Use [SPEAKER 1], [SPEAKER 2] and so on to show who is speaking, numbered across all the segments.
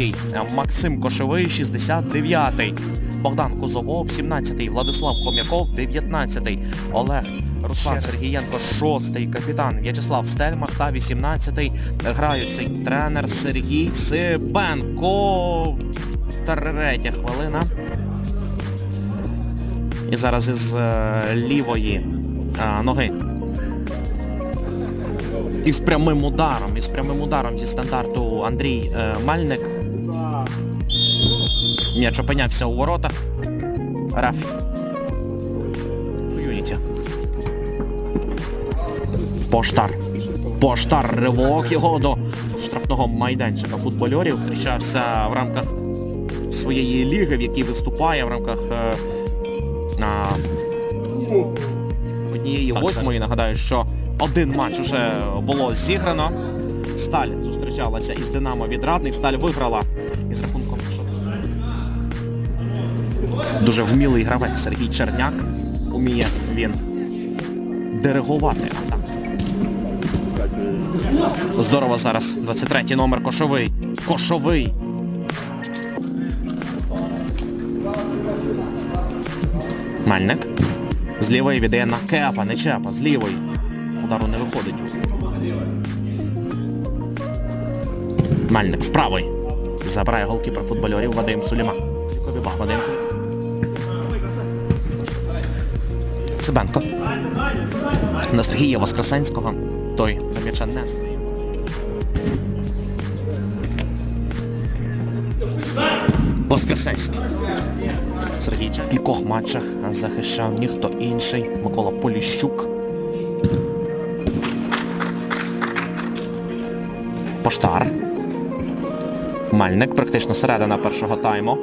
[SPEAKER 1] 63-й, Максим Кошовий, 69-й, Богдан Кузовов, 17-й, Владислав Хом'яков, 19-й, Олег Руслан Сергієнко, 6-й, капітан В'ячеслав Стельмах та 18-й граючий тренер Сергій Цибенко. Третя хвилина. І зараз із е, лівої е, ноги. Із прямим ударом, із прямим ударом зі стандарту Андрій е, Мальник. М'яч опинявся у воротах. Реф. Юніті. Поштар. Поштар ривок його до штрафного майданчика футбольорів. Зустрічався в рамках своєї ліги, в якій виступає в рамках е, а, однієї восьмої. Нагадаю, що один матч уже було зіграно. Сталь зустрічалася із Динамо Відрадний. Сталь виграла Дуже вмілий гравець Сергій Черняк. Уміє він диригувати. Здорово зараз. 23-й номер Кошовий. Кошовий. Мальник. З лівої віддає на кепа, не чепа, з лівої. Удару не виходить. Мальник з правої. Забирає голкіпер футбольорів Вадим Суліма. Вадим. Цибенко. На Сергія Воскресенського. Той на м'яча не стає. Воскресенський. Сергій в кількох матчах захищав ніхто інший. Микола Поліщук. Поштар. Мальник практично середина першого тайму.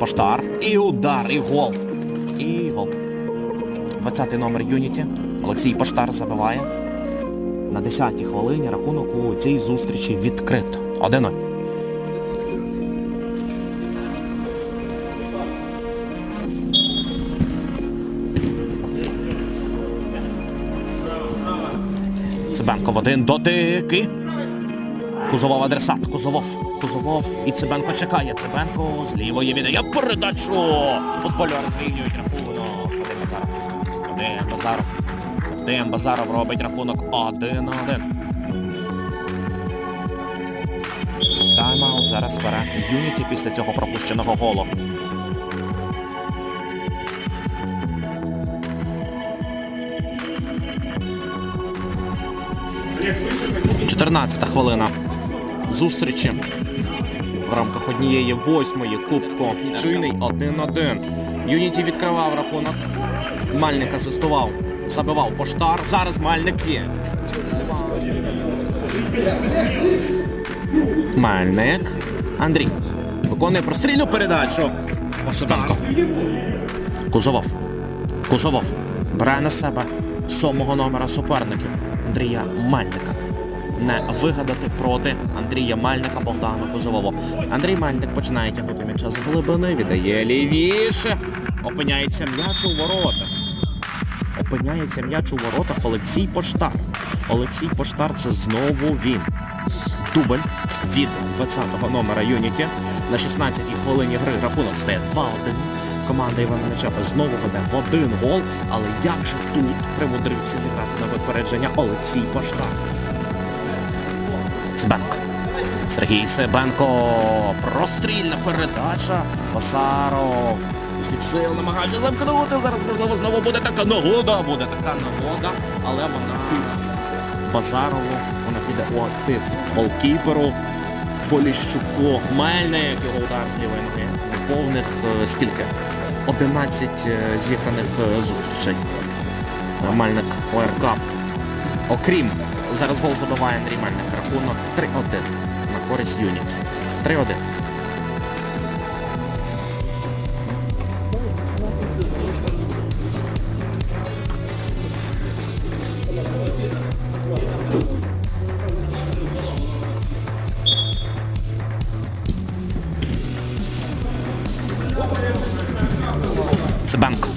[SPEAKER 1] Поштар. І удар, і гол. І гол. 20-й номер Юніті. Олексій Поштар забиває. На 10-й хвилині рахунок у цій зустрічі відкрито. 1-0. Цибенко в один дотики. Кузовов адресат. Кузовов. Кузовов. І Цибенко чекає. Цибенко з лівої віддає передачу. Футбольори зрівнюють рахунок. Вадим Базаров. Базаров. Базаров робить рахунок 1-1. Тайм-аут зараз бере Юніті після цього пропущеного голу. Чотирнадцята хвилина зустрічі в рамках однієї восьмої кубку нічийний 1-1. Юніті відкривав рахунок. Мальник асистував, забивав поштар. Зараз Мальник п'є. Мальник. Андрій. Виконує прострільну передачу. Поштарко. Кузовов. Кузовов. Бере на себе сьомого номера суперників Андрія Мальника. Не вигадати проти Андрія Мальника Богдану Кузового. Андрій Мальник починає тягнути м'яча з глибини, віддає лівіше. Опиняється м'яч у воротах. Опиняється м'яч у воротах Олексій Поштар. Олексій Поштар це знову він. Дубль від 20-го номера Юніті. На 16-й хвилині гри рахунок стає 2-1. Команда Івана Нечапа знову веде в один гол. Але як же тут примудрився зіграти на випередження Олексій Поштар? Цибенко. Сергій Цибенко. Прострільна передача. Базаров. Усіх сил намагався замкнути. Зараз, можливо, знову буде така нагода. Буде така нагода, але вона Базарову. Вона піде у актив голкіперу. Поліщуку. Мельник. Його удар з лівої ноги. Повних е, скільки? 11 е, зіграних е, зустрічей. Мельник ОРК. Окрім зараз гол забиває Андрій Мельник. Рахунок 3-1 на користь Юніті. 3-1. Цибенко.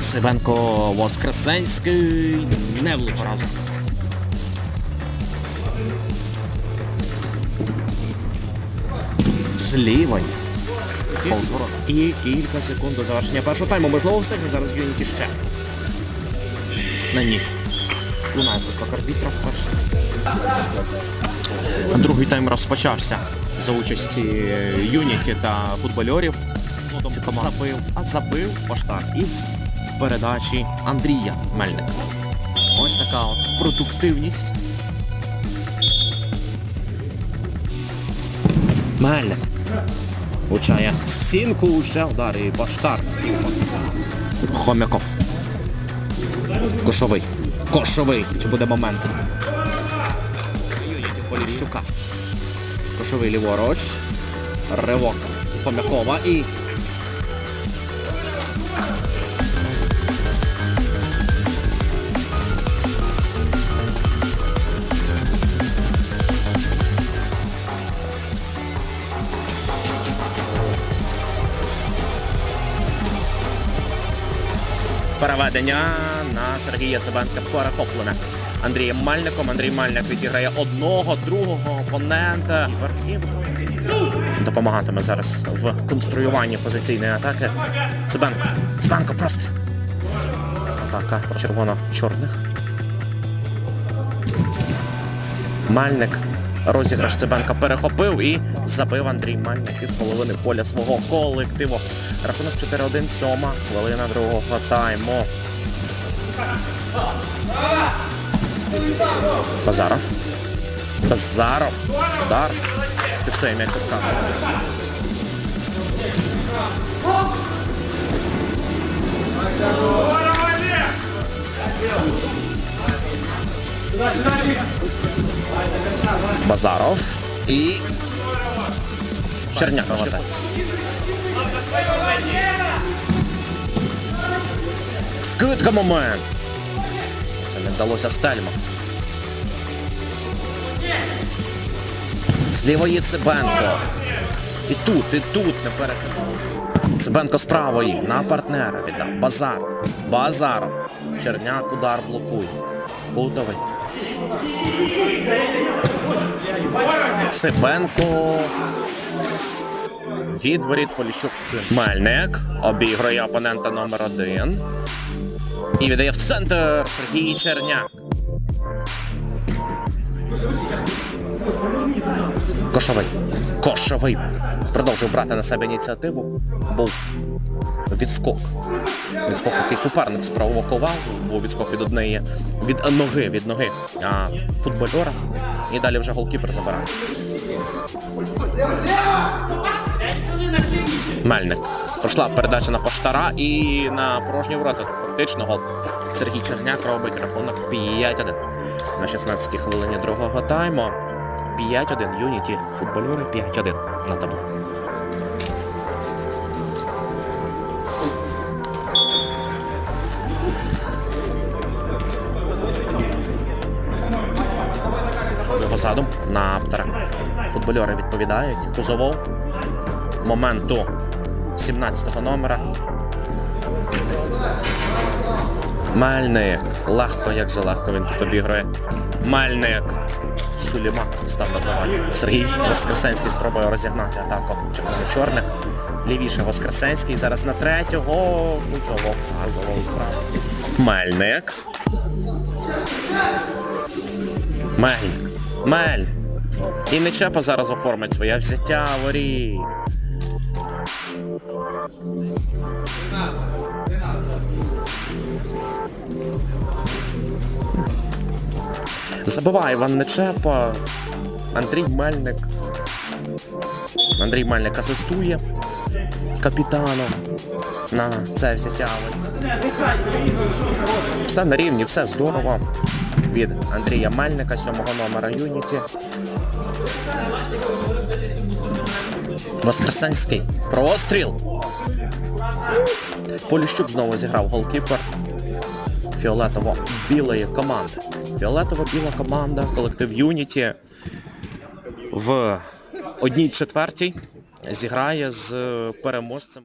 [SPEAKER 1] Цибенко Воскресенський. Не влучив разом. з лівої. І кілька секунд до завершення першого тайму. Можливо, встигне зараз Юніті ще. На ні. Лунає зв'язок арбітра вперше. Другий тайм розпочався за участі Юніті та футбольорів. Ці. Забив, а забив поштар із передачі Андрія Мельника. Ось така от продуктивність. Мельник. Влучає в стінку уже удар і поштар. Хомяков. Кошовий. Кошовий. Чи буде момент? Юніті Поліщука. Кошовий ліворуч. Ривок Хомякова і. Переведення на Сергія Цибенка перехоплене. Андрієм Мальником. Андрій Мальник відіграє одного, другого опонента. І Допомагатиме зараз в конструюванні позиційної атаки. Цибенко. Цибенко просто. Атака червоно-чорних. Мальник. Розіграш Цибенка перехопив і забив Андрій Мальник із половини поля свого колективу. Рахунок 4-1, сьома хвилина другого тайму. Базаров. Базаров. Удар. Фіксує м'яч у тканку. Базаров і Черняк молодець. Скидка момент. Це не вдалося Стельма. З лівої Цибенко. І тут, і тут не перехилив. Цибенко з на партнера віддав. Базар. Базаров. Черняк удар блокує. Кутовий. Цибенко. Відворіт Поліщук. Мельник обігрує опонента номер один. І віддає в центр Сергій Черняк. Кошовий. Кошовий. Продовжив брати на себе ініціативу. Був відскок. Відскок, який суперник спровокував, був відскок від однієї від ноги, від ноги а, футбольора. І далі вже голкіпер забирає. Мельник. Пройшла передача на поштара і на порожні ворота. Фактично гол. Сергій Черняк робить рахунок 5-1. На 16-й хвилині другого тайму. 5-1. Юніті футбольори 5-1 на табло. Його задум на автора. Футбольори відповідають. Кузовов. Моменту 17-го номера. Мельник. Легко, як же легко він тут обігрує. Мельник. Суліма став на завалі. Сергій Воскресенський спробує розігнати атаку червоно-чорних. Лівіше Воскресенський. Зараз на третього. Кузовов. Кузовов справа. Мельник. Мельник. Мель. І Нечепа зараз оформить своє взяття воріт. Забиває Іван Нечепа. Андрій Мельник. Андрій Мельник асистує капітану на це взяття. Все на рівні, все здорово. Від Андрія Мельника, сьомого номера Юніті. Воскресенський. Простріл. Поліщук знову зіграв голкіпер фіолетово-білої команди. Фіолетово-біла команда, колектив Юніті в одній четвертій зіграє з переможцем.